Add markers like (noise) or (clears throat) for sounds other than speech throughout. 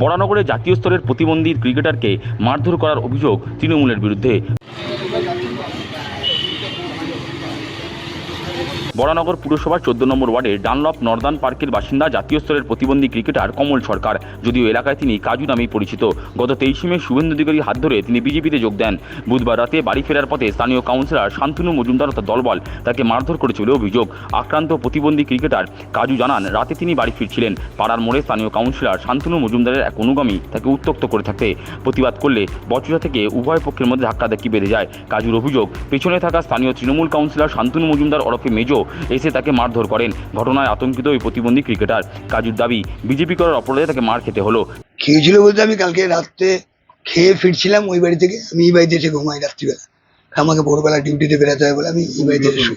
বরানগরে জাতীয় স্তরের প্রতিবন্ধী ক্রিকেটারকে মারধর করার অভিযোগ তৃণমূলের বিরুদ্ধে। বরানগর পুরসভার চোদ্দ নম্বর ওয়ার্ডে ডানলপ নর্দান পার্কের বাসিন্দা জাতীয় স্তরের প্রতিবন্ধী ক্রিকেটার কমল সরকার, যদিও এলাকায় তিনি কাজু নামেই পরিচিত। গত তেইশে মে শুভেন্দু অধিকারী হাত ধরে তিনি বিজেপিতে যোগ দেন। বুধবার রাতে বাড়ি ফেরার পথে স্থানীয় কাউন্সিলর শান্তনু মজুমদার তথা দলবল তাকে মারধর করেছে বলে অভিযোগ। আক্রান্ত প্রতিবন্ধী ক্রিকেটার কাজু জানান, রাতে তিনি বাড়ি ফিরছিলেন। পাড়ার মোড়ে স্থানীয় কাউন্সিলর শান্তনু মজুমদারের এক অনুগামী তাকে উত্তক্ত করে থাকতে প্রতিবাদ করলে বচসা থেকে উভয় পক্ষের মধ্যে ধাক্কা ধাক্কি বেঁধে যায়। কাজুর অভিযোগ, পেছনে থাকা স্থানীয় তৃণমূল কাউন্সিলর শান্তনু মজুমদার ওরফে মেজো এসে তাকে মারধর করেন। ঘটনায় আতঙ্কিত ওই প্রতিবন্ধী ক্রিকেটার। কাজুর দাবি, বিজেপি করার অপরাধে তাকে মার খেতে হলো। খেয়েছিল বলতে আমি কালকে রাত্রে খেয়ে ফিরছিলাম ওই বাড়ি থেকে। আমি এই বাড়িতে এসে ঘুমাই রাত্রিবেলা। আমাকে ভোরবেলা ডিউটিতে বেরোতে হয় বলে আমি এই বাড়িতে এসে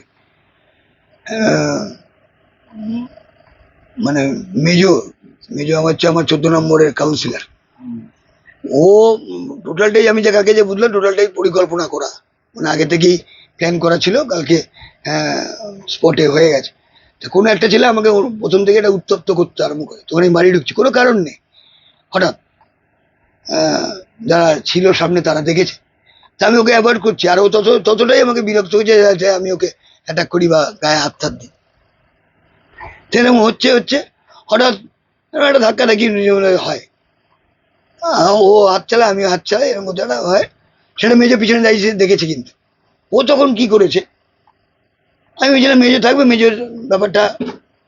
মানে মেজো মেজো আমার হচ্ছে আমার চোদ্দ নম্বরের কাউন্সিলার ও টোটালটাই আমি যে কাকে যে বুঝলাম টোটালটাই পরিকল্পনা করা। মানে আগে থেকেই প্ল্যান করা ছিল কালকে স্পটে হয়ে গেছে। তো কোনো একটা ছেলে আমাকে প্রথম থেকে এটা উত্তপ্ত করতে আরম্ভ করে। তখন আমি বাড়ি ঢুকছি কোনো কারণ নেই। হঠাৎ যারা ছিল সামনে তারা দেখেছে। তা আমি ওকে অ্যাভয়েড করছি আর ও তত ততটাই আমাকে বিরক্ত হয়েছে যে আমি ওকে অ্যাটাক করি বা গায়ে হাত হাত দিই। সেরকম হচ্ছে হচ্ছে হঠাৎ একটা ধাক্কা ধাক্কি হয়। আহ, ও হাত চালায় আমিও হাত চালাই এরকম হয়। সেটা মেজে পিছনে দাঁড়িয়ে দেখেছে কিন্তু। ও তখন কি করেছে? আমি ভেবেছিলাম মেজো থাকবে মেজোর ব্যাপারটা।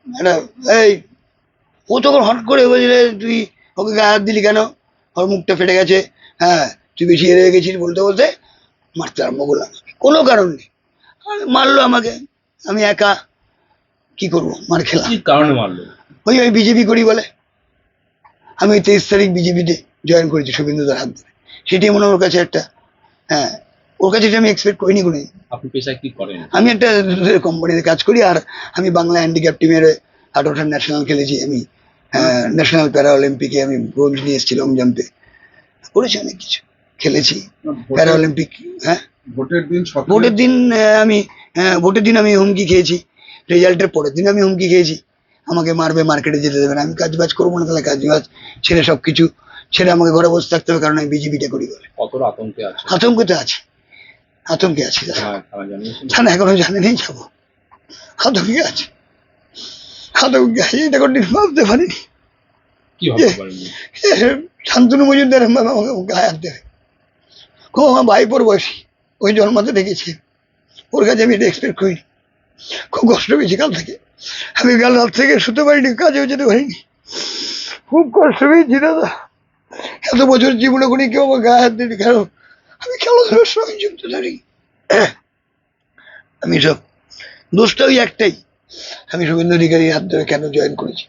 একটা এই ও তখন হট করে বলছিল তুই ওকে গায়ে হাত দিলি কেন? ওর মুখটা ফেটে গেছে। হ্যাঁ তুই বেশি হেরে গেছিস বলতে বলতে মারতে আরম্ভ করলাম। কোনো কারণ নেই। মারলো আমাকে। আমি একা কি করব? মার খেলাম। কারণে মারলো? ওই ওই বিজেপি করি বলে। আমি তেইশ তারিখ বিজেপিতে জয়েন করেছি শুভেন্দুদার হাত ধরে। সেটাই মনে ওর কাছে একটা হ্যাঁ ওর কাছে আমি এক্সপেক্ট করিনি কোনো। আপনি পেশায় কি করেন? আমি একটা কোম্পানিতে কাজ করি আর আমি বাংলা হ্যান্ডিক্যাপ টিমের আঠারোটা ন্যাশনাল খেলেছি আমি। ন্যাশনাল প্যারা অলিম্পিকে আমি ব্রোঞ্জ নিয়ে এসেছি লং জাম্পে করেছি অনেক কিছু খেলেছি। প্যারা অলিম্পিক হ্যাঁ? ভোটের দিন ভোটের দিন আমি হ্যাঁ, ভোটের দিন আমি হুমকি খেয়েছি। রেজাল্টের পরের দিন আমি হুমকি খেয়েছি। আমাকে মারবে মার্কেটে যেতে দেবে না। আমি কাজ বাজ করব না তাহলে কাজ বাজ ছেড়ে সব কিছু ছেড়ে আমাকে ঘরে বসে থাকতে হবে কারণ আমি বিজেপিটা করি বলে। আতঙ্কে আছে? আতঙ্কে আছে। আতঙ্কে আছে জানিয়েছেন? থানা এখনও জানে নেই যাব আতঙ্কে আছে আতঙ্কে আছে এটা কোনদিন ভাবতে পারিনি। শান্তনু মজুমদার আমাকে আমাকে গায়ে হাত দেবে খুব আমার ভাইপোর বয়সী ওই জন্মাতে দেখেছি। ওর কাছে আমি এটা এক্সপেক্ট করিনি খুব কষ্ট পেয়েছি কাল থেকে। আমি কাল রাত থেকে শুতে পারিনি কাজেও যেতে পারিনি। খুব কষ্ট পেয়েছি দাদা। এত বছর জীবনে করি কেউ আমার গায়ে হাত দিনি কেন? আমি খেলাধুলার সঙ্গে যুক্ত থাকি (clears throat) আমি সব দোষটা ওই একটাই। আমি শুভেন্দু অধিকারীর হাত ধরে কেন জয়েন করেছি?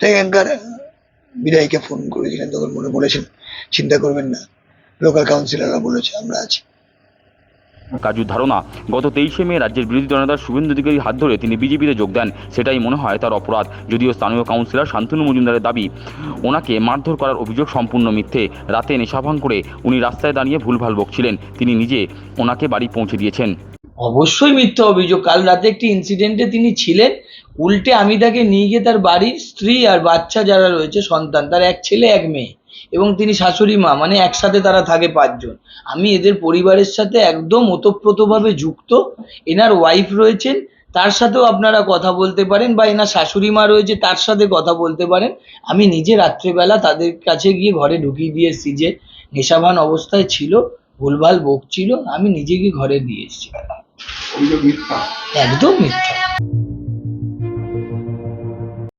তাই এখানকার বিদায়কে ফোন করেছিলেন, তখন মনে বলেছেন চিন্তা করবেন না। লোকাল কাউন্সিলররা বলেছে, আমরা আছি। কাজুর ধারণা। গত তেইশে মে রাজ্যের বিরোধী দলনেতা শুভেন্দু অধিকারীর হাত ধরে তিনি বিজেপিতে যোগ দেন। সেটাই মনে হয় তার অপরাধ। যদিও স্থানীয় কাউন্সিলর শান্তনু মজুমদারের দাবি, ওনাকে মারধর করার অভিযোগ সম্পূর্ণ মিথ্যে। রাতে নেশাভাং করে উনি রাস্তায় দাঁড়িয়ে ভুলভাল বকছিলেন। তিনি নিজে ওনাকে বাড়ি পৌঁছে দিয়েছেন। অবশ্যই মিথ্যা অভিযোগ। কাল রাতে একটি ইনসিডেন্টে তিনি ছিলেন। উল্টে আমি তাকে নিয়ে গিয়ে তার বাড়ির স্ত্রী আর বাচ্চা যারা রয়েছে সন্তান তার এক ছেলে এক মেয়ে এবং তিনি শাশুড়ি মা মানে একসাথে তারা থাকে পাঁচজন। আমি এদের পরিবারের সাথে একদম ওতপ্রোতভাবে যুক্ত। এনার ওয়াইফ রয়েছেন তার সাথেও আপনারা কথা বলতে পারেন বা এনার শাশুড়ি মা রয়েছে তার সাথে কথা বলতে পারেন। আমি নিজে রাত্রেবেলা তাদের কাছে গিয়ে ঘরে ঢুকিয়ে দিয়ে এসেছি যে নেশাভান অবস্থায় ছিল ভুলভাল বকছিল আমি নিজে গিয়ে ঘরে দিয়ে এসেছি। একদম মিথ্যা।